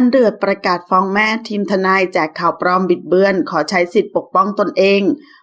นเดือดประกาศฟ้องแม่ทีมทนายแจกข่าวปลอมบิดเบือน ขอใช้สิทธิ์ปกป้องตนเอง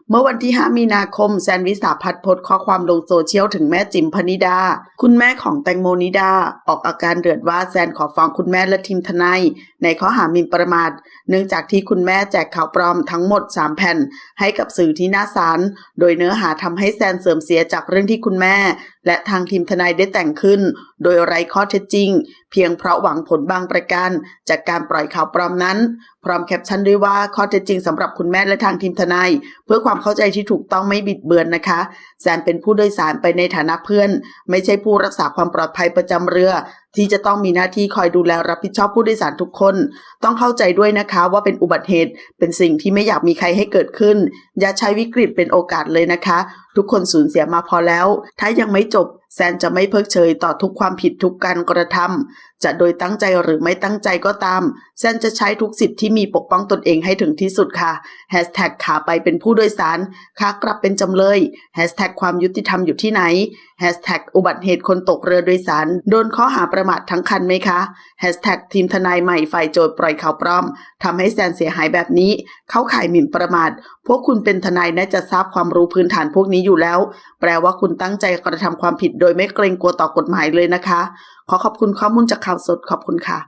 เมื่อวันที่ 5 มีนาคม แซนวิสาพัฒน์โพสข้อความลงโซเชียลถึงแม่จิมพนิดา คุณแม่ของแตงโมนิดา ออกอาการเดือดว่าแซนขอฟ้องคุณแม่และทีมทนายในข้อหาหมิ่นประมาท เนื่องจากที่คุณแม่แจกข่าวปลอมทั้งหมด 3 แผ่น ให้กับสื่อที่หน้าศาล โดยเนื้อหาทำให้แซนเสื่อมเสียจากเรื่องที่คุณแม่ และทางทีมทนายได้แต่งขึ้น โดยไร้ข้อเท็จจริง เพียงเพราะหวังผลบางประการ จากการปล่อยข่าวปลอมนั้น พร้อมแคปชั่นด้วยว่าข้อเท็จจริงสำหรับคุณแม่และทางทีมทนายเพื่อความเข้าใจที่ถูกต้องไม่บิดเบือนนะคะ แซนเป็นผู้โดยสารไปในฐานะเพื่อน ไม่ใช่ผู้รักษาความปลอดภัยประจำเรือ ที่จะต้องมีหน้าที่คอยดูแลรับผิดชอบผู้โดยสารทุกคน ต้องเข้าใจด้วยนะคะว่าเป็นอุบัติเหตุ เป็นสิ่งที่ไม่อยากมีใครให้เกิดขึ้น อย่าใช้วิกฤตเป็นโอกาสเลยนะคะ ทุกคนสูญเสียมาพอแล้ว ถ้ายังไม่จบ แซนจะไม่เพิกเฉยต่อทุกความผิดทุกการกระทำจะโดยตั้งใจหรือไม่ตั้งใจก็ตาม แซนจะใช้ทุกสิทธิ์ที่มีปกป้องตนเองให้ถึงที่สุดค่ะแฮชแท็กขาไปเป็นผู้โดยสารขากลับเป็นจำเลยแฮชแท็กความยุติธรรมอยู่ที่ไหน แฮชแท็กอุบัติเหตุคนตกเรือโดยสาร โดนข้อหาประมาททั้งคันไหมคะแฮชแท็กทีมทนายใหม่ฝ่ายโจทย์ปล่อยข่าวปลอมทำให้แซนเสียหายแบบนี้ เข้าข่ายหมิ่นประมาท พวกคุณเป็นทนายน่าจะทราบความรู้พื้นฐานพวกนี้อยู่แล้ว แปลว่าคุณตั้งใจกระทำความผิดโดยไม่เกรงกลัวต่อกฎหมายเลยนะคะ ขอขอบคุณข้อมูลจากข่าวสดขอบคุณค่ะ